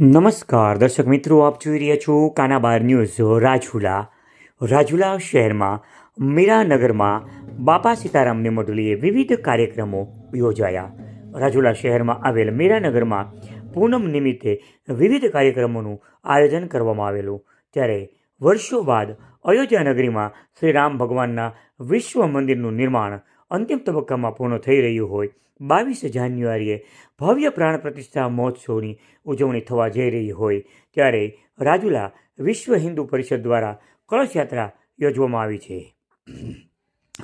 નમસ્કાર, દર્શક મિત્રો, આપ જોઈ રહ્યા છો કાનાબાર ન્યૂઝ રાજુલા. રાજુલા શહેરમાં, મીરાનગરમાં બાપા સીતારામને મંડળીએ વિવિધ કાર્યક્રમો યોજાયા. રાજુલા શહેરમાં આવેલ મીરાનગરમાં પૂનમ નિમિત્તે વિવિધ કાર્યક્રમોનું આયોજન કરવામાં આવેલું. ત્યારે વર્ષો બાદ અયોધ્યા નગરીમાં શ્રી રામ ભગવાનના વિશ્વ મંદિરનું નિર્માણ અંતિમ તબક્કામાં પૂર્ણ થઈ રહ્યું હોય, બાવીસ જાન્યુઆરીએ ભવ્ય પ્રાણ પ્રતિષ્ઠા મહોત્સવની ઉજવણી થવા જઈ રહી હોય, ત્યારે રાજુલા વિશ્વ હિન્દુ પરિષદ દ્વારા કળશયાત્રા યોજવામાં આવી છે.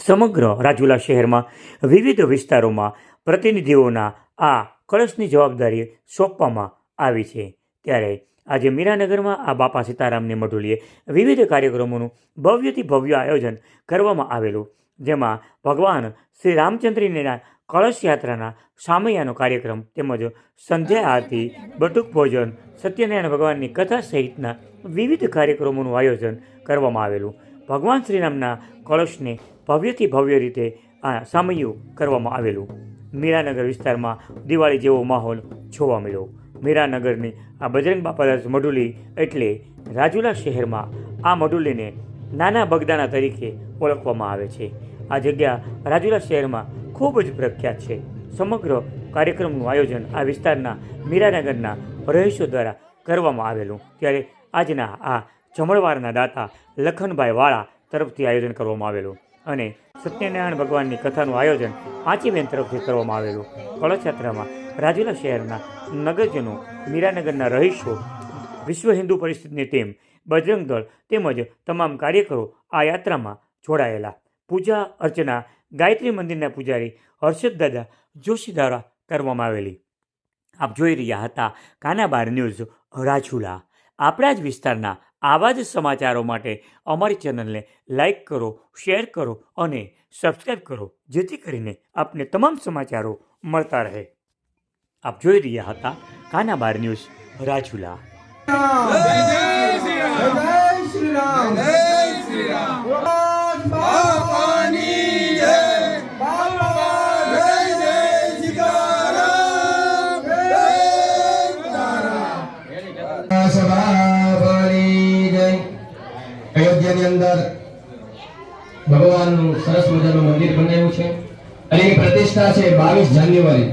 સમગ્ર રાજુલા શહેરમાં વિવિધ વિસ્તારોમાં પ્રતિનિધિઓના આ કળશની જવાબદારી સોંપવામાં આવી છે. ત્યારે આજે મીરાનગરમાં આ બાપા સીતારામની મઢુલીએ વિવિધ કાર્યક્રમોનું ભવ્યથી ભવ્ય આયોજન કરવામાં આવેલું જેમાં ભગવાન શ્રી રામચંદ્રની કળશ યાત્રાના સામૈયાનો કાર્યક્રમ તેમજ સંધ્યા આરતી બટુક ભોજન, સત્યનારાયણ ભગવાનની કથા સહિતના વિવિધ કાર્યક્રમોનું આયોજન કરવામાં આવેલું. ભગવાન શ્રીરામના કળશને ભવ્યથી ભવ્ય રીતે આ સામૈયું કરવામાં આવેલું. મીરાનગર વિસ્તારમાં દિવાળી જેવો માહોલ જોવા મળ્યો. મીરાનગરની આ બજરંગ બાપાદાસ મડુલી એટલે રાજુલા શહેરમાં આ મઢુલીને નાના બગદાણા તરીકે ઓળખવામાં આવે છે. આ જગ્યા રાજુલા શહેરમાં ખૂબ જ પ્રખ્યાત છે. સમગ્ર કાર્યક્રમનું આયોજન આ વિસ્તારના મીરાનગરના રહીશો દ્વારા કરવામાં આવેલું. ત્યારે આજના આ જમણવારના દાતા લખનભાઈ વાળા તરફથી આયોજન કરવામાં આવેલું અને સત્યનારાયણ ભગવાનની કથાનું આયોજન પાંચીબેન તરફથી કરવામાં આવેલું. કળશયાત્રામાં રાજુલા શહેરના નગરજનો મીરાનગરના રહીશો વિશ્વ હિન્દુ પરિષદની ટીમ, બજરંગ દળ તેમજ તમામ કાર્યકરો આ યાત્રામાં જોડાયેલા. પૂજા અર્ચના, ગાયત્રી મંદિરના પૂજારી હર્ષદ દાદા જોશી દ્વારા કરવામાં આવેલી. આપ જોઈ રહ્યા હતા કાનાબાર ન્યૂઝ રાજુલા. આપણા જ વિસ્તારના આવા જ સમાચારો માટે અમારી ચેનલને લાઇક કરો, શેર કરો અને સબસ્ક્રાઈબ કરો, જેથી કરીને આપને તમામ સમાચારો મળતા રહે. આપ જોઈ રહ્યા હતા કાનાબાર ન્યૂઝ રાજુલા. અયોધ્યાની અંદર ભગવાનનું સરસ મજાનું મંદિર બનાવ્યું છે અને એની પ્રતિષ્ઠા છે બાવીસ જાન્યુઆરી.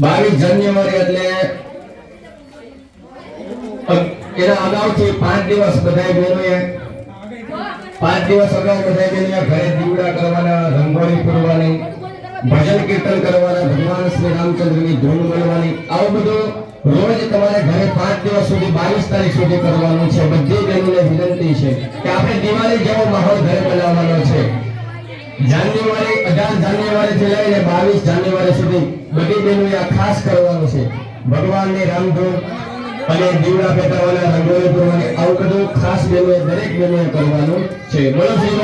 બાવીસ જાન્યુઆરી એટલે એના અગાઉથી પાંચ દિવસ બધા બહેનોએ પાંચ દિવસ અગાઉ બધા બહેનોએ ઘરે દીવડા કરવાના, રંગોળી પૂરવાની ભજન કીર્તન કરવાના, ભગવાન શ્રી રામચંદ્રની ધૂન બોલવાની આવું બધું રોજ તમારે ઘરે પાંચ દિવસ સુધી, બાવીસ તારીખ સુધી કરવાનું છે. બધી બહેનોને વિનંતી છે કે આપણે દિવાળી જેવો માહોલ ઘરે બનાવવાનો છે. જાન્યુઆરી, અઢાર જાન્યુઆરી થી લઈને બાવીસ જાન્યુઆરી સુધી બધી બહેનોએ આ ખાસ કરવાનું છે. ભગવાનની રામધૂન અને દીવડા પેટાવાના રંગોળી કરવાની આવું ખાસ બહેનોએ દરેક બહેનોએ કરવાનું છે. બોલો શ્રી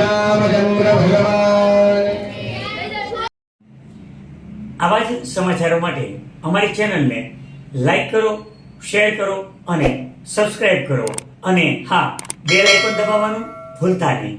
રામચંદ્ર ભગવાન. આવા જ સમાચારો માટે અમારી ચેનલને લાઈક કરો, શેર કરો અને સબસ્ક્રાઇબ કરો. અને હા, બેલ આઇકોન દબાવવાનું ભૂલતા નહીં.